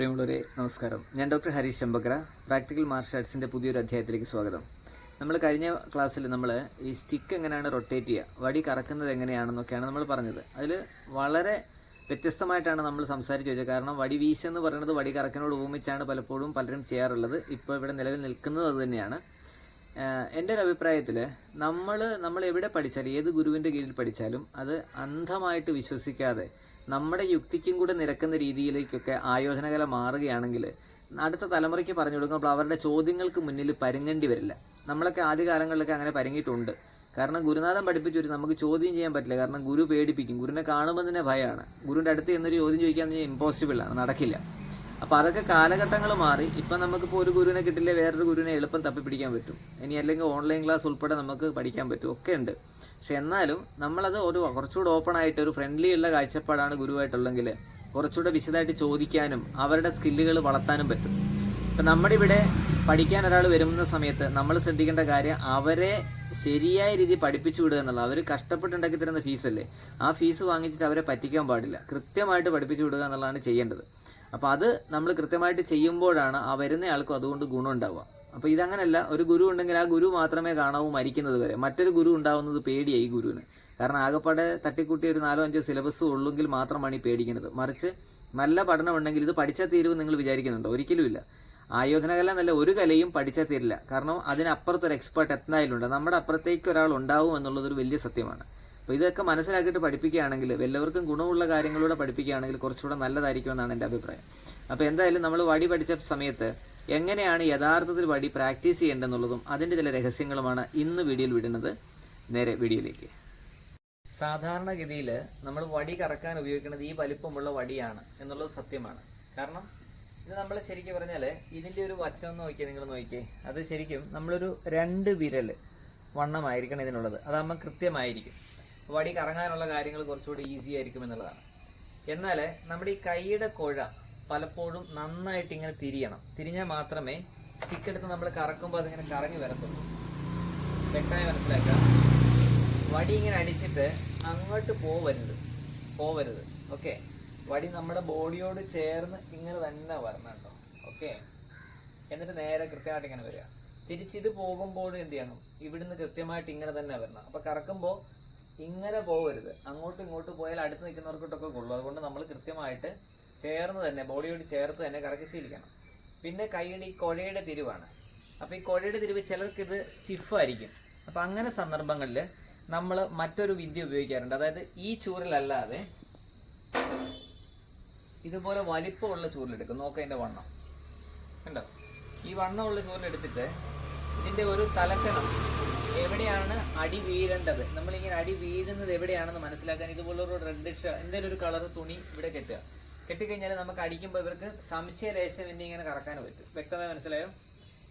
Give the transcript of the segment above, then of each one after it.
പ്രിയമുള്ളവരെ നമസ്കാരം. ഞാൻ ഡോക്ടർ ഹരീഷ് ശമ്പക്ര പ്രാക്ടിക്കൽ മാർഷൽ ആർട്സിന്റെ പുതിയൊരു അധ്യായത്തിലേക്ക് സ്വാഗതം. നമ്മൾ കഴിഞ്ഞ ക്ലാസ്സിൽ നമ്മൾ ഈ സ്റ്റിക്ക് എങ്ങനെയാണ് റൊട്ടേറ്റ് ചെയ്യുക വടി കറക്കുന്നത് എങ്ങനെയാണെന്നൊക്കെയാണ് നമ്മൾ പറഞ്ഞത്. അതിൽ വളരെ വ്യത്യസ്തമായിട്ടാണ് നമ്മൾ സംസാരിച്ച് വെച്ചത്. കാരണം വടി വീശെന്ന് എന്ന് പറയുന്നത് വടി കറക്കിനോട് ഉപമിച്ചാണ് പലപ്പോഴും പലരും ചെയ്യാറുള്ളത്. ഇപ്പോൾ ഇവിടെ നിലവിൽ നിൽക്കുന്നത് അത് തന്നെയാണ്. എന്റെ ഒരു അഭിപ്രായത്തിൽ നമ്മൾ നമ്മൾ എവിടെ പഠിച്ചാലും ഏത് ഗുരുവിന്റെ കീഴിൽ പഠിച്ചാലും അത് അന്ധമായിട്ട് വിശ്വസിക്കാതെ നമ്മുടെ യുക്തിക്കും കൂടെ നിരക്കുന്ന രീതിയിലേക്കൊക്കെ ആയോധനകല മാറുകയാണെങ്കിൽ അടുത്ത തലമുറയ്ക്ക് പറഞ്ഞു കൊടുക്കുമ്പോൾ അവരുടെ ചോദ്യങ്ങൾക്ക് മുന്നിൽ പരുങ്ങേണ്ടി വരില്ല. നമ്മളൊക്കെ ആദ്യ കാലങ്ങളിലൊക്കെ അങ്ങനെ പരുങ്ങിയിട്ടുണ്ട്. കാരണം ഗുരുനാഥൻ പഠിപ്പിച്ചു വരും നമുക്ക് ചോദ്യം ചെയ്യാൻ പറ്റില്ല. കാരണം ഗുരു പേടിപ്പിക്കും. ഗുരുവിനെ കാണുമ്പോൾ തന്നെ ഭയമാണ് ഗുരുവിന്റെ അടുത്ത് എന്നൊരു ചോദ്യം ചോദിക്കാൻ കഴിഞ്ഞാൽ ഇമ്പോസിബിൾ ആണ്. നടക്കില്ല. അപ്പോൾ അതൊക്കെ കാലഘട്ടങ്ങൾ മാറി. ഇപ്പം നമുക്കിപ്പോൾ ഒരു ഗുരുവിനെ കിട്ടില്ല വേറൊരു ഗുരുവിനെ എളുപ്പം തപ്പിപ്പിടിക്കാൻ പറ്റും. ഇനി അല്ലെങ്കിൽ ഓൺലൈൻ ക്ലാസ് ഉൾപ്പെടെ നമുക്ക് പഠിക്കാൻ പറ്റും. ഒക്കെ ഉണ്ട്. പക്ഷെ എന്നാലും നമ്മളത് ഒരു കുറച്ചുകൂടെ ഓപ്പൺ ആയിട്ട് ഒരു ഫ്രണ്ട്ലി ഉള്ള കാഴ്ചപ്പാടാണ് ഗുരുവായിട്ടുള്ളെങ്കിൽ കുറച്ചുകൂടെ വിശദമായിട്ട് ചോദിക്കാനും അവരുടെ സ്കില്ലുകൾ വളർത്താനും പറ്റും. ഇപ്പം നമ്മുടെ ഇവിടെ പഠിക്കാൻ ഒരാൾ വരുന്ന സമയത്ത് നമ്മൾ ശ്രദ്ധിക്കേണ്ട കാര്യം അവരെ ശരിയായ രീതിയിൽ പഠിപ്പിച്ചു വിടുക എന്നുള്ള അവർ കഷ്ടപ്പെട്ടുണ്ടാക്കി തരുന്ന ഫീസല്ലേ ആ ഫീസ് വാങ്ങിച്ചിട്ട് അവരെ പറ്റിക്കാൻ പാടില്ല. കൃത്യമായിട്ട് പഠിപ്പിച്ചു വിടുക എന്നുള്ളതാണ് ചെയ്യേണ്ടത്. അപ്പോൾ അത് നമ്മൾ കൃത്യമായിട്ട് ചെയ്യുമ്പോഴാണ് ആ വരുന്ന ആൾക്കും അതുകൊണ്ട് ഗുണം ഉണ്ടാവുക. അപ്പോൾ ഇതങ്ങനല്ല ഒരു ഗുരു ഉണ്ടെങ്കിൽ ആ ഗുരു മാത്രമേ കാണാവൂ മരിക്കുന്നത് വരെ. മറ്റൊരു ഗുരു ഉണ്ടാവുന്നത് പേടിയായി ഈ ഗുരുവിന്. കാരണം ആകെപ്പാടെ തട്ടിക്കൂട്ടി ഒരു നാലോ അഞ്ചോ സിലബസ് ഉള്ളെങ്കിൽ മാത്രമാണ് ഈ പേടിക്കുന്നത്. മറിച്ച് നല്ല പഠനം ഉണ്ടെങ്കിൽ ഇത് പഠിച്ചാൽ തീരുവ് നിങ്ങൾ വിചാരിക്കുന്നുണ്ടോ? ഒരിക്കലുമില്ല. ആയോധനകല നല്ല ഒരു കലയും പഠിച്ചാൽ തീരില്ല. കാരണം അതിനപ്പുറത്ത് ഒരു എക്സ്പേർട്ട് എന്തായാലും ഉണ്ട് നമ്മുടെ അപ്പുറത്തേക്ക് ഒരാൾ ഉണ്ടാവും എന്നുള്ളതൊരു വലിയ സത്യമാണ്. അപ്പോൾ ഇതൊക്കെ മനസ്സിലാക്കിയിട്ട് പഠിപ്പിക്കുകയാണെങ്കിൽ എല്ലാവർക്കും ഗുണമുള്ള കാര്യങ്ങളിലൂടെ പഠിപ്പിക്കുകയാണെങ്കിൽ കുറച്ചുകൂടെ നല്ലതായിരിക്കുമെന്നാണ് എന്റെ അഭിപ്രായം. അപ്പോൾ എന്തായാലും നമ്മൾ വടി പഠിച്ച സമയത്ത് എങ്ങനെയാണ് യഥാർത്ഥത്തിൽ വടി പ്രാക്ടീസ് ചെയ്യേണ്ടതെന്നുള്ളതും അതിന്റെ ചില രഹസ്യങ്ങളുമാണ് ഇന്ന് വീഡിയോയിൽ വിടുന്നത്. നേരെ വീഡിയോയിലേക്ക് സാധാരണഗതിയിൽ നമ്മൾ വടി കറക്കാൻ ഉപയോഗിക്കുന്നത് ഈ വലിപ്പമുള്ള വടിയാണ് എന്നുള്ളത് സത്യമാണ്. കാരണം ഇത് നമ്മൾ ശരിക്കും പറഞ്ഞാൽ ഇതിന്റെ ഒരു വശം നോക്കിയാൽ നിങ്ങൾ നോക്കിയേ. അത് ശരിക്കും നമ്മളൊരു രണ്ട് വിരൽ വണ്ണമായിരിക്കണം ഇതിനുള്ളത്. അതാകുമ്പോൾ കൃത്യമായിരിക്കും. വടി കറങ്ങാനുള്ള കാര്യങ്ങൾ കുറച്ചുകൂടി ഈസി ആയിരിക്കും എന്നുള്ളതാണ്. എന്നാൽ നമ്മുടെ ഈ കൈയുടെ കുഴ പലപ്പോഴും നന്നായിട്ട് ഇങ്ങനെ തിരിയണം. തിരിഞ്ഞാൽ മാത്രമേ സ്റ്റിക്ക് എടുത്ത് നമ്മൾ കറക്കുമ്പോൾ അതിങ്ങനെ കറങ്ങി വരത്തുള്ളൂ. വ്യക്തമായി മനസ്സിലാക്കാം വടി ഇങ്ങനെ അടിച്ചിട്ട് അങ്ങോട്ട് പോവരുത്. പോവരുത്. ഓക്കെ വടി നമ്മുടെ ബോഡിയോട് ചേർന്ന് ഇങ്ങനെ തന്നെ വരണം കേട്ടോ. ഓക്കെ എന്നിട്ട് നേരെ കൃത്യമായിട്ട് ഇങ്ങനെ വരിക. തിരിച്ചിത് പോകുമ്പോഴും എന്ത് ചെയ്യണം? ഇവിടുന്ന് കൃത്യമായിട്ട് ഇങ്ങനെ തന്നെ വരണം. അപ്പൊ കറക്കുമ്പോൾ ഇങ്ങനെ പോകരുത് അങ്ങോട്ടും ഇങ്ങോട്ടും പോയാൽ അടുത്ത് നിൽക്കുന്നവർക്കിട്ടൊക്കെ കൊള്ളു. അതുകൊണ്ട് നമ്മൾ കൃത്യമായിട്ട് ചേർന്ന് തന്നെ ബോഡിയോട് ചേർത്ത് തന്നെ കറക്കി ശീലിക്കണം പിന്നെ കൈയുടെ ഈ കുഴയുടെ തിരിവാണ്. അപ്പോൾ ഈ കുഴയുടെ തിരിവ് ചിലർക്ക് ഇത് സ്റ്റിഫായിരിക്കും അപ്പോൾ അങ്ങനെ സന്ദർഭങ്ങളിൽ നമ്മൾ മറ്റൊരു വിദ്യ ഉപയോഗിക്കാറുണ്ട്. അതായത് ഈ ചൂരലല്ലാതെ ഇതുപോലെ വലിപ്പമുള്ള ചൂരലെടുക്കും നോക്കാം അതിന്റെ വണ്ണം. കണ്ടോ? ഈ വണ്ണമുള്ള ചൂരലെടുത്തിട്ട് ഇതിന്റെ ഒരു തലക്കണം എവിടെയാണ് അടി വീഴേണ്ടത്? നമ്മളിങ്ങനെ അടി വീഴുന്നത് എവിടെയാണെന്ന് മനസ്സിലാക്കാൻ ഇതുപോലൊരു റെഡ് റെഡിഷ് എന്തെങ്കിലും ഒരു കളർ തുണി ഇവിടെ കെട്ടുക. കെട്ടിക്കഴിഞ്ഞാൽ നമുക്ക് അടിക്കുമ്പോൾ ഇവർക്ക് സംശയലേശം എന്നെ ഇങ്ങനെ കറക്കാൻ പറ്റും. വ്യക്തമായി മനസ്സിലായോ?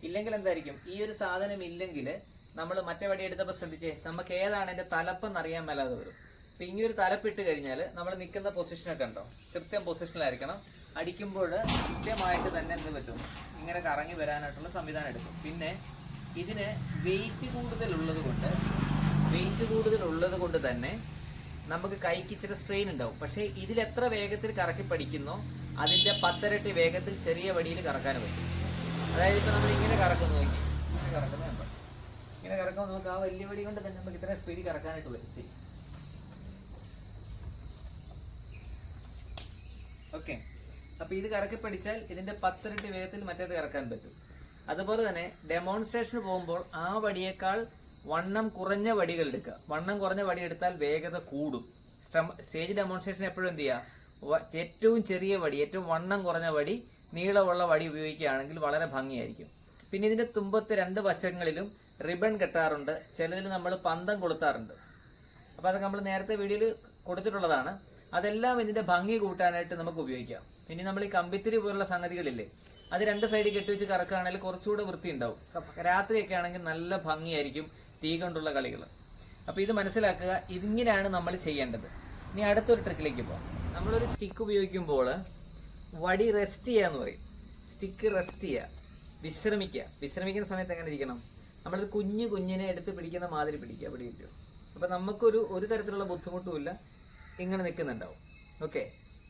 ഇല്ലെങ്കിൽ എന്തായിരിക്കും? ഈ ഒരു സാധനം ഇല്ലെങ്കിൽ നമ്മൾ മറ്റേ വടി എടുത്തപ്പോൾ ശ്രദ്ധിച്ചേ നമുക്ക് ഏതാണ് എന്റെ തലപ്പെന്ന് അറിയാൻ മേലാതെ വരും. അപ്പം ഇങ്ങനെ ഒരു തലപ്പിട്ട് കഴിഞ്ഞാൽ നമ്മൾ നിൽക്കുന്ന പൊസിഷനൊക്കെ ഉണ്ടോ? കൃത്യം പൊസിഷനിലായിരിക്കണം അടിക്കുമ്പോൾ കൃത്യമായിട്ട് തന്നെ എന്ത് പറ്റും? ഇങ്ങനെ കറങ്ങി വരാനായിട്ടുള്ള സംവിധാനം എടുക്കും. പിന്നെ ഇതിന് വെയിറ്റ് കൂടുതലുള്ളത് കൊണ്ട് വെയിറ്റ് കൂടുതലുള്ളത് കൊണ്ട് തന്നെ നമുക്ക് കൈക്ക് ഇച്ചിരി സ്ട്രെയിൻ ഉണ്ടാവും. പക്ഷേ ഇതിൽ എത്ര വേഗത്തിൽ കറക്കി പഠിക്കുന്നോ അതിന്റെ പത്തരട്ടി വേഗത്തിൽ ചെറിയ വടിയിൽ കറക്കാൻ പറ്റും. അതായത് ഇപ്പൊ നമ്മൾ ഇങ്ങനെ കറക്കുന്നു നോക്കി. ഇങ്ങനെ കറക്കുന്ന കണ്ടോ? ഇങ്ങനെ കറക്കുമ്പോൾ നമുക്ക് ആ വലിയ വടി കൊണ്ട് തന്നെ നമുക്ക് ഇത്രയും സ്പീഡിൽ കറക്കാനായിട്ട് പറ്റും. ഓക്കെ അപ്പൊ ഇത് കറക്കി പഠിച്ചാൽ ഇതിന്റെ പത്തരട്ടി വേഗത്തിൽ മറ്റേത് കറക്കാൻ പറ്റും. അതുപോലെ തന്നെ ഡെമോൺസ്ട്രേഷന് പോകുമ്പോൾ ആ വടിയേക്കാൾ വണ്ണം കുറഞ്ഞ വടികൾ എടുക്കുക. വണ്ണം കുറഞ്ഞ വടി എടുത്താൽ വേഗത കൂടും. സ്റ്റേജ് ഡെമോൺസ്ട്രേഷൻ എപ്പോഴും എന്ത് ചെയ്യുക? ഏറ്റവും ചെറിയ വടി ഏറ്റവും വണ്ണം കുറഞ്ഞ വടി നീളമുള്ള വടി ഉപയോഗിക്കുകയാണെങ്കിൽ വളരെ ഭംഗിയായിരിക്കും. പിന്നെ ഇതിന്റെ തുമ്പത്ത് രണ്ട് വശങ്ങളിലും റിബൺ കെട്ടാറുണ്ട്. ചിലതിൽ നമ്മൾ പന്തം കൊളുത്താറുണ്ട്. അപ്പോൾ അതൊക്കെ നമ്മൾ നേരത്തെ വീഡിയോയിൽ കൊടുത്തിട്ടുള്ളതാണ്. അതെല്ലാം ഇതിന്റെ ഭംഗി കൂട്ടാനായിട്ട് നമുക്ക് ഉപയോഗിക്കാം. ഇനി നമ്മൾ ഈ കമ്പിത്തിരി പോലുള്ള സംഗതികളില്ലേ അത് രണ്ട് സൈഡിൽ കെട്ടിവെച്ച് കറക്കുകയാണെങ്കിൽ കുറച്ചുകൂടെ വൃത്തി ഉണ്ടാവും രാത്രിയൊക്കെ ആണെങ്കിൽ നല്ല ഭംഗിയായിരിക്കും. തീ കൊണ്ടുള്ള കളികൾ അപ്പോൾ ഇത് മനസ്സിലാക്കുക ഇതിങ്ങനെയാണ് നമ്മൾ ചെയ്യേണ്ടത്. ഇനി അടുത്തൊരു ട്രിക്കിലേക്ക് പോകാം നമ്മളൊരു സ്റ്റിക്ക് ഉപയോഗിക്കുമ്പോൾ വടി റെസ്റ്റ് ചെയ്യുക എന്ന് പറയും. സ്റ്റിക്ക് റെസ്റ്റ് ചെയ്യുക. വിശ്രമിക്കുക. വിശ്രമിക്കുന്ന സമയത്ത് എങ്ങനെ ഇരിക്കണം? നമ്മളൊരു കുഞ്ഞു കുഞ്ഞിനെ എടുത്ത് പിടിക്കുന്ന മാതിരി പിടിക്കുക. പിടിയില്ലോ അപ്പോൾ നമുക്കൊരു ഒരു തരത്തിലുള്ള ബുദ്ധിമുട്ടുമില്ല ഇങ്ങനെ നിൽക്കുന്നുണ്ടാവും. ഓക്കെ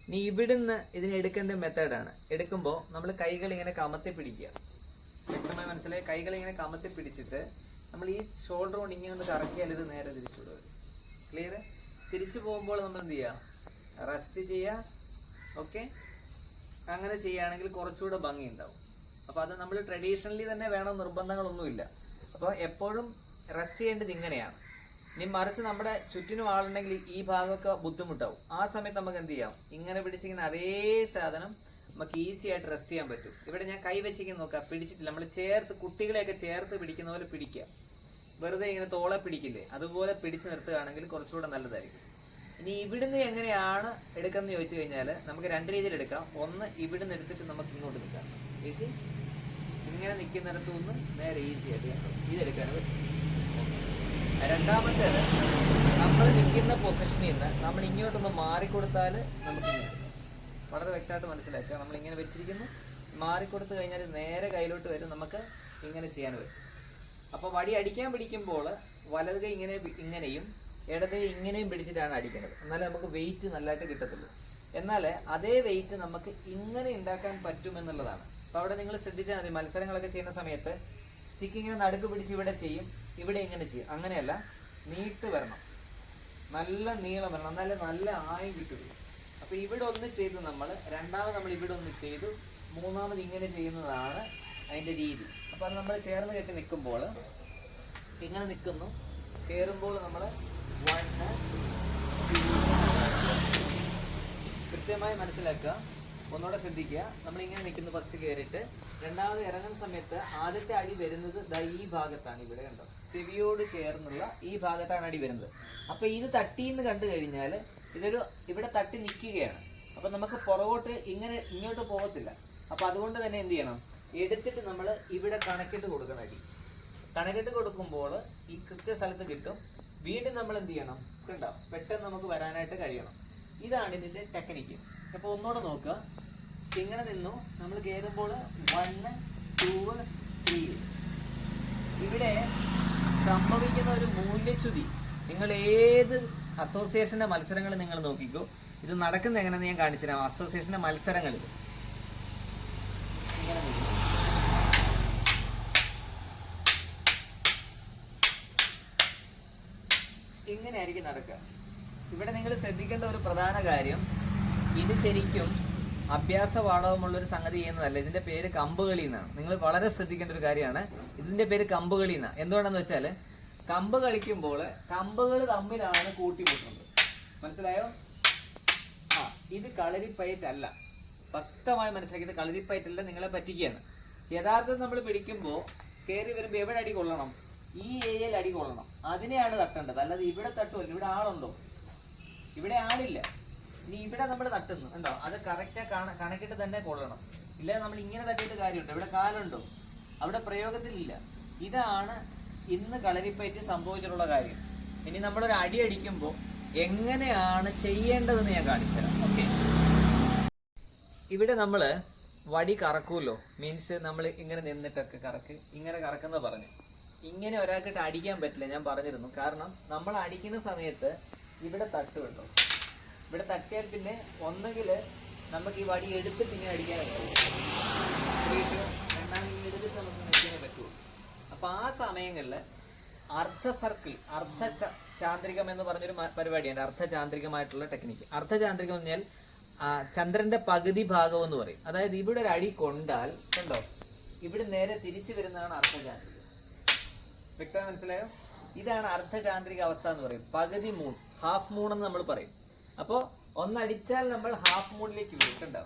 ഇനി ഇവിടുന്ന് ഇതിനെ എടുക്കേണ്ട മെത്തേഡാണ് എടുക്കുമ്പോൾ നമ്മൾ കൈകൾ ഇങ്ങനെ കമത്തി പിടിക്കുക. വ്യക്തമായി മനസ്സിലായി? കൈകൾ ഇങ്ങനെ കമത്തി പിടിച്ചിട്ട് നമ്മൾ ഈ ഷോൾഡർ കൊണ്ട് ഇങ്ങനെ ഒന്ന് കറക്കിയാൽ ഇത് നേരെ തിരിച്ചു വിടുക ക്ലിയർ തിരിച്ചു പോകുമ്പോൾ നമ്മൾ എന്ത് ചെയ്യുക റെസ്റ്റ് ചെയ്യുക ഓക്കെ അങ്ങനെ ചെയ്യുകയാണെങ്കിൽ കുറച്ചുകൂടെ ഭംഗി ഉണ്ടാവും. അപ്പോൾ അത് നമ്മൾ ട്രഡീഷണലി തന്നെ വേണം നിർബന്ധങ്ങളൊന്നുമില്ല. അപ്പോൾ എപ്പോഴും റെസ്റ്റ് ചെയ്യേണ്ടത് ഇങ്ങനെയാണ്. ഇനി മറിച്ച് നമ്മുടെ ചുറ്റിനും ആളുണ്ടെങ്കിൽ ഈ ഭാഗമൊക്കെ ബുദ്ധിമുട്ടാവും. ആ സമയത്ത് നമുക്ക് എന്ത് ചെയ്യാം? ഇങ്ങനെ പിടിച്ചിങ്ങനെ അതേ സാധനം നമുക്ക് ഈസി ആയിട്ട് റെസ്റ്റ് ചെയ്യാൻ പറ്റും. ഇവിടെ ഞാൻ കൈ നോക്കാം പിടിച്ചിട്ടില്ല. നമ്മൾ ചേർത്ത് കുട്ടികളെയൊക്കെ ചേർത്ത് പിടിക്കുന്ന പോലെ പിടിക്കുക. വെറുതെ ഇങ്ങനെ തോളെ പിടിക്കില്ലേ? അതുപോലെ പിടിച്ചു നിർത്തുകയാണെങ്കിൽ കുറച്ചുകൂടെ നല്ലതായിരിക്കും. ഇനി ഇവിടുന്ന് എങ്ങനെയാണ് എടുക്കുന്നത് ചോദിച്ചു കഴിഞ്ഞാൽ നമുക്ക് രണ്ട് രീതിയിൽ എടുക്കാം. ഒന്ന് ഇവിടുന്ന് എടുത്തിട്ട് നമുക്ക് ഇങ്ങോട്ട് നിൽക്കാം. ഈസി ഇങ്ങനെ നിൽക്കുന്നിടത്തു നിന്ന് നേരെ ഈസി ആയിട്ട്. ഇതെടുക്കാൻ പറ്റും. രണ്ടാമത്തേത് നമ്മൾ നിൽക്കുന്ന പൊസിഷനിൽ നിന്ന് നമ്മൾ ഇങ്ങോട്ടൊന്ന് മാറിക്കൊടുത്താൽ നമുക്ക്. വളരെ വ്യക്തമായിട്ട് മനസ്സിലാക്കുക നമ്മൾ ഇങ്ങനെ വെച്ചിരിക്കുന്നു. മാറിക്കൊടുത്തു കഴിഞ്ഞാൽ നേരെ കയ്യിലോട്ട് വരും. നമുക്ക് ഇങ്ങനെ ചെയ്യാൻ പറ്റും. അപ്പോൾ വടി അടിക്കാൻ പിടിക്കുമ്പോൾ വലത് കൈ ഇങ്ങനെ ഇങ്ങനെയും ഇടത് കൈ ഇങ്ങനെയും പിടിച്ചിട്ടാണ് അടിക്കുന്നത് എന്നാലേ നമുക്ക് വെയിറ്റ് നല്ലതായിട്ട് കിട്ടത്തുള്ളൂ. എന്നാൽ അതേ വെയിറ്റ് നമുക്ക് ഇങ്ങനെ ഉണ്ടാക്കാൻ പറ്റുമെന്നുള്ളതാണ് അപ്പോൾ അവിടെ നിങ്ങൾ ശ്രദ്ധിച്ചാൽ മതി. മത്സരങ്ങളൊക്കെ ചെയ്യുന്ന സമയത്ത് സ്റ്റിക്ക് ഇങ്ങനെ നടുക്ക് പിടിച്ച് ഇവിടെ ചെയ്യും ഇവിടെ ഇങ്ങനെ ചെയ്യും. അങ്ങനെയല്ല നീട്ട് വരണം. നല്ല നീളം വരണം. എന്നാലേ നല്ല ആയം കിട്ടുള്ളൂ അപ്പോൾ ഇവിടെ ഒന്ന് ചെയ്ത് നമ്മൾ രണ്ടാമത് നമ്മൾ ഇവിടെ ഒന്ന് ചെയ്തു മൂന്നാമത് ഇങ്ങനെ ചെയ്യുന്നതാണ് അതിന്റെ രീതി. അപ്പോൾ അത് നമ്മൾ ചേർന്ന് കെട്ടി നിൽക്കുമ്പോൾ ഇങ്ങനെ നിൽക്കുന്നു കയറുമ്പോൾ നമ്മൾ വണ്ണ് കൃത്യമായി മനസ്സിലാക്കുക. ഒന്നുകൂടെ ശ്രദ്ധിക്കുക. നമ്മൾ ഇങ്ങനെ നിൽക്കുന്നു ഫസ്റ്റ് കയറിയിട്ട് രണ്ടാമത് ഇറങ്ങുന്ന സമയത്ത് ആദ്യത്തെ അടി വരുന്നത് ദാ ഈ ഭാഗത്താണ് ഇവിടെ കണ്ടോ. ചെവിയോട് ചേർന്നുള്ള ഈ ഭാഗത്താണ് അടി വരുന്നത്. അപ്പോൾ ഇത് തട്ടിന്ന് കണ്ടു കഴിഞ്ഞാൽ ഇതൊരു ഇവിടെ തട്ടി നിൽക്കുകയാണ് അപ്പൊ നമുക്ക് പുറകോട്ട് ഇങ്ങനെ ഇങ്ങോട്ട് പോകത്തില്ല. അപ്പൊ അതുകൊണ്ട് തന്നെ എന്ത് ചെയ്യണം? എടുത്തിട്ട് നമ്മൾ ഇവിടെ കണക്കിട്ട് കൊടുക്കണം അടി. കണക്കിട്ട് കൊടുക്കുമ്പോൾ ഈ കൃത്യ സ്ഥലത്ത് കിട്ടും. വീണ്ടും നമ്മൾ എന്ത് ചെയ്യണം? കണ്ടോ? പെട്ടെന്ന് നമുക്ക് വരാനായിട്ട് കഴിയണം. ഇതാണ് ഇതിന്റെ ടെക്നിക്ക് അപ്പോൾ ഒന്നുകൂടെ നോക്കുക ഇങ്ങനെ നിന്നു. നമ്മൾ കയറുമ്പോൾ വണ്ണ് ടൂ ത്രീ ഇവിടെ സംഭവിക്കുന്ന ഒരു മൂല്യച്യുതി. നിങ്ങൾ ഏത് അസോസിയേഷന്റെ മത്സരങ്ങൾ നിങ്ങൾ നോക്കിക്കോ. ഇത് നടക്കുന്ന എങ്ങനെയെന്ന് ഞാൻ കാണിച്ചു അസോസിയേഷന്റെ മത്സരങ്ങളിൽ എങ്ങനെയായിരിക്കും ഇങ്ങനെയായിരിക്കും നടക്കുക. ഇവിടെ നിങ്ങൾ ശ്രദ്ധിക്കേണ്ട ഒരു പ്രധാന കാര്യം ഇത് ശരിക്കും അഭ്യാസ പാഠവുമുള്ള ഒരു സംഗതി ചെയ്യുന്നതല്ല. ഇതിന്റെ പേര് കമ്പുകളി എന്നാണ് നിങ്ങൾ വളരെ ശ്രദ്ധിക്കേണ്ട ഒരു കാര്യമാണ്. ഇതിന്റെ പേര് കമ്പുകളി എന്നാണ് എന്തുകൊണ്ടാന്ന് വെച്ചാൽ കമ്പ് കളിക്കുമ്പോൾ കമ്പുകൾ തമ്മിലാണ് കൂട്ടിമുട്ടുന്നത്. മനസ്സിലായോ? ആ ഇത് കളരിപ്പയറ്റല്ല വ്യക്തമായി മനസ്സിലാക്കിയത് കളരിപ്പയറ്റല്ല നിങ്ങളെ പറ്റിക്കുകയാണ്. യഥാർത്ഥം നമ്മൾ പിടിക്കുമ്പോൾ കയറി വരുമ്പോൾ എവിടെ അടി കൊള്ളണം? ഈ ഏരിയയിൽ അടി കൊള്ളണം. അതിനെയാണ് തട്ടേണ്ടത്. അല്ലാതെ ഇവിടെ തട്ടുമല്ല ഇവിടെ ആളുണ്ടോ? ഇവിടെ ആളില്ല. ഇനി ഇവിടെ നമ്മൾ തട്ടുന്നു. ഉണ്ടോ അത് കറക്റ്റ് കണക്കിട്ട് തന്നെ കൊള്ളണം. ഇല്ലാതെ നമ്മൾ ഇങ്ങനെ തട്ടിയിട്ട് കാര്യമുണ്ടോ ഇവിടെ കാലുണ്ടോ? അവിടെ പ്രയോഗത്തിലില്ല. ഇതാണ് ഇന്ന് കളരിപ്പയറ്റ് സംഭവിച്ചിട്ടുള്ള കാര്യം. ഇനി നമ്മളൊരു അടി അടിക്കുമ്പോൾ എങ്ങനെയാണ് ചെയ്യേണ്ടതെന്ന് ഞാൻ കാണിച്ചു തരാം. ഓക്കെ ഇവിടെ നമ്മൾ വടി കറക്കുമല്ലോ മീൻസ് നമ്മൾ ഇങ്ങനെ നിന്നിട്ടൊക്കെ കറക്ക് ഇങ്ങനെ കറക്കുന്ന പറഞ്ഞു. ഇങ്ങനെ ഒരാൾക്കിട്ട് അടിക്കാൻ പറ്റില്ല ഞാൻ പറഞ്ഞിരുന്നു. കാരണം നമ്മൾ അടിക്കുന്ന സമയത്ത് ഇവിടെ തട്ടുണ്ടോ ഇവിടെ തട്ടിയാൽ പിന്നെ ഒന്നെങ്കിൽ നമുക്ക് ഈ വടി എടുത്തിട്ട് ഇങ്ങനെ അടിക്കാൻ പറ്റും. രണ്ടാമത് എടുത്തിട്ട് നമുക്ക് അപ്പൊ ആ സമയങ്ങളിൽ അർദ്ധ സർക്കിൾ അർദ്ധ ചാന്ത്രികം എന്ന് പറഞ്ഞൊരു അർദ്ധ ചാന്ദ്രികമായിട്ടുള്ള ടെക്നിക്ക്. അർദ്ധ ചാന്ദ്രികം എന്ന് പറഞ്ഞാൽ ചന്ദ്രന്റെ പകുതി ഭാഗം എന്ന് പറയും. അതായത് ഇവിടെ ഒരു അടി കൊണ്ടാൽ കണ്ടോ? ഇവിടെ നേരെ തിരിച്ചു വരുന്നതാണ് അർദ്ധചാന്ദ്രികം വ്യക്തമായി മനസ്സിലായോ? ഇതാണ് അർദ്ധചാന്ത്രിക അവസ്ഥ എന്ന് പറയും. പകുതി മൂൺ ഹാഫ് മൂൺ എന്ന് നമ്മൾ പറയും. അപ്പോൾ ഒന്നടിച്ചാൽ നമ്മൾ ഹാഫ് മൂണിലേക്ക് വരും കണ്ടോ?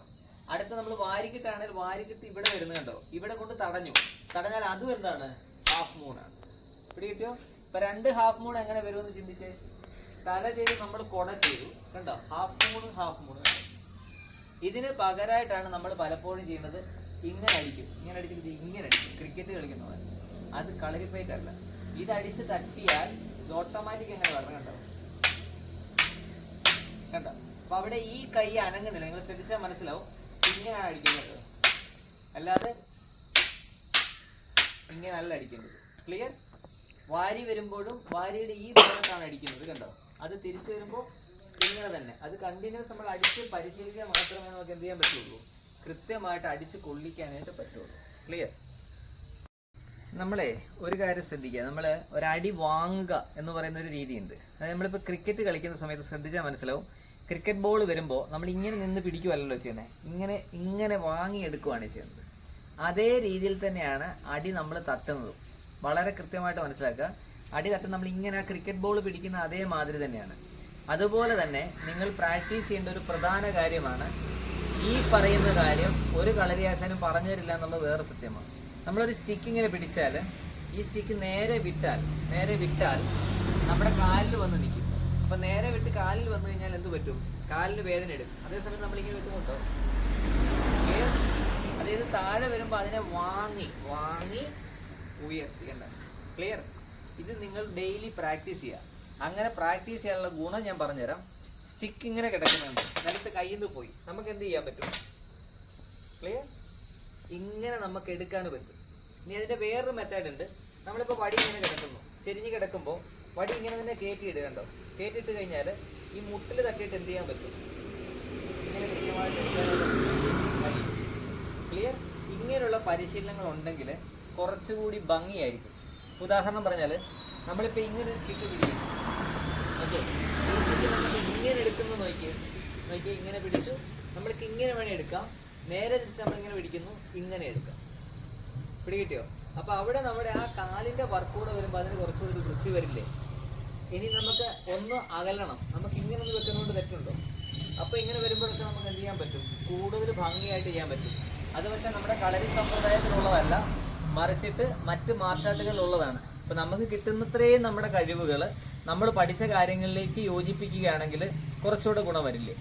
അടുത്ത നമ്മൾ വാരിക്കിട്ടാണെങ്കിൽ വാരിക്കിട്ട് ഇവിടെ വരുന്നത് കണ്ടോ? ഇവിടെ കൊണ്ട് തടഞ്ഞു. തടഞ്ഞാൽ അതും എന്താണ്? ഹാഫ് മൂണാണ് ഇവിടെ കിട്ടിയോ? ഇപ്പൊ രണ്ട് ഹാഫ് മൂൺ എങ്ങനെ വരുമെന്ന് ചിന്തിച്ചേ? തല ചെയ്ത് നമ്മൾ കൊട ചെയ്തു. കണ്ടോ? ഹാഫ് മൂൺ ഹാഫ് മൂൺ ഇതിന് പകരമായിട്ടാണ് നമ്മൾ പലപ്പോഴും ചെയ്യുന്നത് ഇങ്ങനെ അടിക്കും. ഇങ്ങനെ അടിച്ചിട്ട് ഇങ്ങനെ അടിക്കും. ക്രിക്കറ്റ് കളിക്കുന്ന പോലെ. അത് ഇത് അടിച്ച് തട്ടിയാൽ ഇത് ഓട്ടോമാറ്റിക് എങ്ങനെ വരണം കണ്ടോ? കണ്ടോ? അപ്പൊ അവിടെ ഈ കൈ അനങ്ങുന്നില്ല. നിങ്ങൾ ശ്രദ്ധിച്ചാൽ മനസ്സിലാവും. ഇങ്ങനെയാണ് അടിക്കുന്നത്. അല്ലാതെ ഇങ്ങനല്ല അടിക്കുന്നത് ക്ലിയർ വാരി വരുമ്പോഴും വാരിയുടെ ഈ ഭാഗത്താണ് അടിക്കുന്നത് കണ്ടോ? അത് തിരിച്ചു വരുമ്പോൾ ഇങ്ങനെ തന്നെ. അത് കണ്ടിന്യൂസ് നമ്മൾ അടിച്ച് പരിശീലിക്കാൻ മാത്രമേ നമുക്ക് എന്ത് ചെയ്യാൻ പറ്റുള്ളൂ? കൃത്യമായിട്ട് അടിച്ച് കൊള്ളിക്കാനായിട്ട് പറ്റുള്ളൂ. ക്ലിയർ നമ്മളെ ഒരു കാര്യം ശ്രദ്ധിക്കുക. നമ്മൾ ഒരടി വാങ്ങുക എന്ന് പറയുന്ന ഒരു രീതിയുണ്ട്. അതായത് നമ്മളിപ്പോൾ ക്രിക്കറ്റ് കളിക്കുന്ന സമയത്ത് ശ്രദ്ധിച്ചാൽ മനസ്സിലാവും. ക്രിക്കറ്റ് ബോൾ വരുമ്പോൾ നമ്മൾ ഇങ്ങനെ നിന്ന് പിടിക്കുമല്ലോ ചെയ്യണേ ഇങ്ങനെ ഇങ്ങനെ വാങ്ങിയെടുക്കുവാണ് ചെയ്യുന്നത്. അതേ രീതിയിൽ തന്നെയാണ് അടി നമ്മൾ തട്ടുന്നതും. വളരെ കൃത്യമായിട്ട് മനസ്സിലാക്കുക. അടി തട്ട് നമ്മൾ ഇങ്ങനെ ക്രിക്കറ്റ് ബോൾ പിടിക്കുന്ന അതേ മാതിരി തന്നെയാണ്. അതുപോലെ തന്നെ നിങ്ങൾ പ്രാക്ടീസ് ചെയ്യേണ്ട ഒരു പ്രധാന കാര്യമാണ് ഈ പറയുന്ന കാര്യം ഒരു കളരിയാശാനും പറഞ്ഞു തരില്ല എന്നുള്ളത് വേറെ സത്യമാണ്. നമ്മളൊരു സ്റ്റിക്ക് ഇങ്ങനെ പിടിച്ചാൽ ഈ സ്റ്റിക്ക് നേരെ വിട്ടാൽ നേരെ വിട്ടാൽ നമ്മുടെ കാലിൽ വന്ന് നിൽക്കും അപ്പം നേരെ വിട്ട് കാലിൽ വന്നു കഴിഞ്ഞാൽ എന്ത് പറ്റും? കാലിന് വേദന എടുക്കും. അതേസമയം നമ്മളിങ്ങനെ വിട്ടുകൊണ്ടോ അതായത് താഴെ വരുമ്പോൾ അതിനെ വാങ്ങി വാങ്ങി ഉയർത്തിക്കണ്ട ക്ലിയർ ഇത് നിങ്ങൾ ഡെയിലി പ്രാക്ടീസ് ചെയ്യുക അങ്ങനെ പ്രാക്ടീസ് ചെയ്യാനുള്ള ഗുണം ഞാൻ പറഞ്ഞുതരാം. സ്റ്റിക്ക് ഇങ്ങനെ കിടക്കുന്നുണ്ട് നിലത്ത് കയ്യിൽ നിന്ന് പോയി. നമുക്ക് എന്ത് ചെയ്യാൻ പറ്റും? ക്ലിയർ ഇങ്ങനെ നമുക്ക് എടുക്കാൻ പറ്റും. ഇനി അതിന്റെ വേറൊരു മെത്തേഡ് ഉണ്ട്. നമ്മളിപ്പോൾ വടി ഇങ്ങനെ കിടക്കുന്നു. ചെരിഞ്ഞ് കിടക്കുമ്പോൾ വടി ഇങ്ങനെ തന്നെ കയറ്റി ഇടുകണ്ടോ കയറ്റിയിട്ട് കഴിഞ്ഞാൽ ഈ മുട്ടിൽ തട്ടിയിട്ട് എന്ത് ചെയ്യാൻ പറ്റും? ഇങ്ങനെ കൃത്യമായിട്ട് ക്ലിയർ ഇങ്ങനെയുള്ള പരിശീലനങ്ങൾ ഉണ്ടെങ്കിൽ കുറച്ചുകൂടി ഭംഗിയായിരിക്കും. ഉദാഹരണം പറഞ്ഞാൽ നമ്മളിപ്പോൾ ഇങ്ങനെ ഒരു സ്റ്റിക്ക് പിടിക്കും. ഓക്കെ ഈ സ്റ്റിക്ക് നമുക്ക് ഇങ്ങനെ എടുക്കുന്നു നോക്കി. നോക്കി ഇങ്ങനെ പിടിച്ചു. നമ്മൾക്ക് ഇങ്ങനെ വേണേൽ എടുക്കാം. നേരെ തിരിച്ച് നമ്മളിങ്ങനെ പിടിക്കുന്നു ഇങ്ങനെ എടുക്കാം. പിടികിട്ടിയോ അപ്പോൾ അവിടെ നമ്മുടെ ആ കാലിന്റെ വർക്കൂടെ വരുമ്പോൾ അതിന് കുറച്ചുകൂടി വൃത്തി വരില്ലേ? ഇനി നമുക്ക് ഒന്ന് അകലണം. നമുക്ക് ഇങ്ങനെ ഒന്ന് വെക്കുന്നതുകൊണ്ട് തെറ്റുണ്ടോ? അപ്പോൾ ഇങ്ങനെ വരുമ്പോഴൊക്കെ നമുക്ക് എന്ത് ചെയ്യാൻ പറ്റും? കൂടുതൽ ഭംഗിയായിട്ട് ചെയ്യാൻ പറ്റും. അത് പക്ഷെ നമ്മുടെ കളരി സമ്പ്രദായത്തിലുള്ളതല്ല മറിച്ചിട്ട് മറ്റ് മാർഷാട്ടുകളിലുള്ളതാണ് ഇപ്പം നമുക്ക് കിട്ടുന്നത്രയും നമ്മുടെ കഴിവുകൾ നമ്മൾ പഠിച്ച കാര്യങ്ങളിലേക്ക് യോജിപ്പിക്കുകയാണെങ്കിൽ കുറച്ചുകൂടെ ഗുണം വരില്ലേ?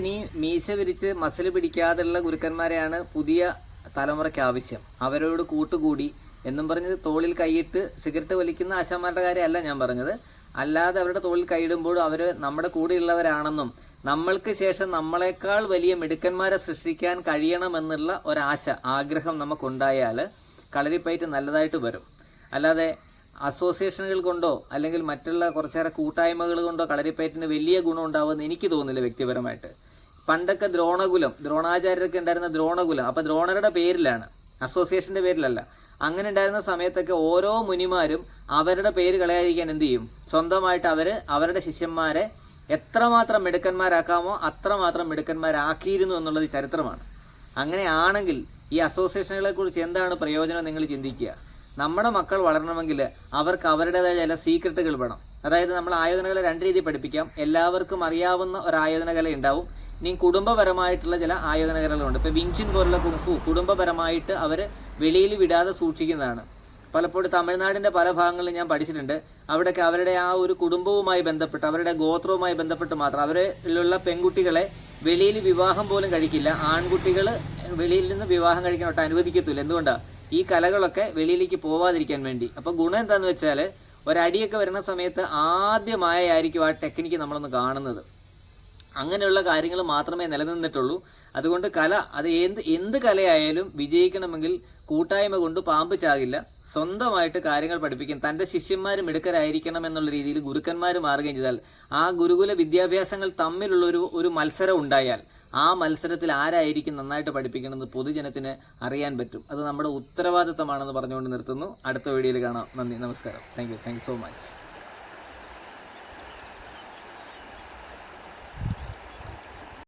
ഇനി മീശ വിരിച്ച് മസിൽ പിടിക്കാതെയുള്ള ഗുരുക്കന്മാരെയാണ് പുതിയ തലമുറയ്ക്ക് ആവശ്യം. അവരോട് കൂട്ടുകൂടി എന്നും പറഞ്ഞ് തോളിൽ കൈയിട്ട് സിഗരറ്റ് വലിക്കുന്ന ആശാന്മാരുടെ കാര്യമല്ല ഞാൻ പറഞ്ഞത്. അല്ലാതെ അവരുടെ തോളിൽ കൈയിടുമ്പോൾ അവർ നമ്മുടെ കൂടെയുള്ളവരാണെന്നും നമ്മൾക്ക് ശേഷം നമ്മളെക്കാൾ വലിയ മിടുക്കന്മാരെ സൃഷ്ടിക്കാൻ കഴിയണമെന്നുള്ള ഒരാശ ആഗ്രഹം നമുക്കുണ്ടായാൽ കളരിപ്പയറ്റ് നല്ലതായിട്ട് വരും. അല്ലാതെ അസോസിയേഷനുകൾ കൊണ്ടോ അല്ലെങ്കിൽ മറ്റുള്ള കുറച്ചേറെ കൂട്ടായ്മകൾ കൊണ്ടോ കളരിപ്പയറ്റിന് വലിയ ഗുണം ഉണ്ടാവുമെന്ന് എനിക്ക് തോന്നുന്നില്ല വ്യക്തിപരമായിട്ട്. പണ്ടൊക്കെ ദ്രോണകുലം ദ്രോണാചാര്യർക്ക് ഉണ്ടായിരുന്ന ദ്രോണകുലം അപ്പോൾ ദ്രോണരുടെ പേരിലാണ്. അസോസിയേഷന്റെ പേരിലല്ല. അങ്ങനെ ഉണ്ടായിരുന്ന സമയത്തൊക്കെ ഓരോ മുനിമാരും അവരുടെ പേര് കളയാതിരിക്കാൻ എന്ത് ചെയ്യും? സ്വന്തമായിട്ട് അവർ അവരുടെ ശിഷ്യന്മാരെ എത്രമാത്രം മിടുക്കന്മാരാക്കാമോ അത്രമാത്രം മിടുക്കന്മാരാക്കിയിരുന്നു എന്നുള്ളത് ചരിത്രമാണ്. അങ്ങനെയാണെങ്കിൽ ഈ അസോസിയേഷനുകളെ കുറിച്ച് എന്താണ് പ്രയോജനം നിങ്ങൾ ചിന്തിക്കുക. നമ്മുടെ മക്കൾ വളരണമെങ്കിൽ അവർക്ക് അവരുടേതായ ചില സീക്രട്ടുകൾ വേണം. അതായത് നമ്മൾ ആയോധനകല രണ്ട് രീതിയിൽ പഠിപ്പിക്കാം. എല്ലാവർക്കും അറിയാവുന്ന ഒരു ആയോധനകല ഉണ്ടാവും. ഇനി കുടുംബപരമായിട്ടുള്ള ചില ആയോധനകലകളുണ്ട്. ഇപ്പൊ വിഞ്ചിൻ പോലുള്ള കുംഫു കുടുംബപരമായിട്ട് അവർ വെളിയിൽ വിടാതെ സൂക്ഷിക്കുന്നതാണ്. പലപ്പോഴും തമിഴ്നാടിന്റെ പല ഭാഗങ്ങളിൽ ഞാൻ പഠിച്ചിട്ടുണ്ട്. അവിടെയൊക്കെ അവരുടെ ആ ഒരു കുടുംബവുമായി ബന്ധപ്പെട്ട് അവരുടെ ഗോത്രവുമായി ബന്ധപ്പെട്ട് മാത്രം അവരിലുള്ള പെൺകുട്ടികളെ വെളിയിൽ വിവാഹം പോലും കഴിക്കില്ല. ആൺകുട്ടികൾ വെളിയിൽ നിന്ന് വിവാഹം കഴിക്കാൻ ഒട്ടും അനുവദിക്കത്തില്ല. എന്തുകൊണ്ടാണ് ഈ കലകളൊക്കെ വെളിയിലേക്ക് പോവാതിരിക്കാൻ വേണ്ടി. അപ്പൊ ഗുണം എന്താന്ന് വെച്ചാൽ ഒരടിയൊക്കെ വരുന്ന സമയത്ത് ആദ്യമായായിരിക്കും ആ ടെക്നിക്ക് നമ്മളൊന്ന് കാണുന്നത്. അങ്ങനെയുള്ള കാര്യങ്ങൾ മാത്രമേ നിലനിന്നിട്ടുള്ളൂ. അതുകൊണ്ട് കല അത് എന്ത് എന്ത് കലയായാലും വിജയിക്കണമെങ്കിൽ കൂട്ടായ്മ കൊണ്ട് പാമ്പ് ചാകില്ല. സ്വന്തമായിട്ട് കാര്യങ്ങൾ പഠിപ്പിക്കും. തന്റെ ശിഷ്യന്മാർ മിടുക്കരായിരിക്കണം എന്നുള്ള രീതിയിൽ ഗുരുക്കന്മാർ മാറുകയും ചെയ്താൽ ആ ഗുരുകുല വിദ്യാഭ്യാസങ്ങൾ തമ്മിലുള്ള ഒരു ഒരു മത്സരം ഉണ്ടായാൽ ആ മത്സരത്തിൽ ആരായിരിക്കും നന്നായിട്ട് പഠിപ്പിക്കണമെന്ന് പൊതുജനത്തിന് അറിയാൻ പറ്റും. അത് നമ്മുടെ ഉത്തരവാദിത്തമാണെന്ന് പറഞ്ഞുകൊണ്ട് നിർത്തുന്നു. അടുത്ത വീഡിയോയിൽ കാണാം. നന്ദി നമസ്കാരം. Thank you thank so much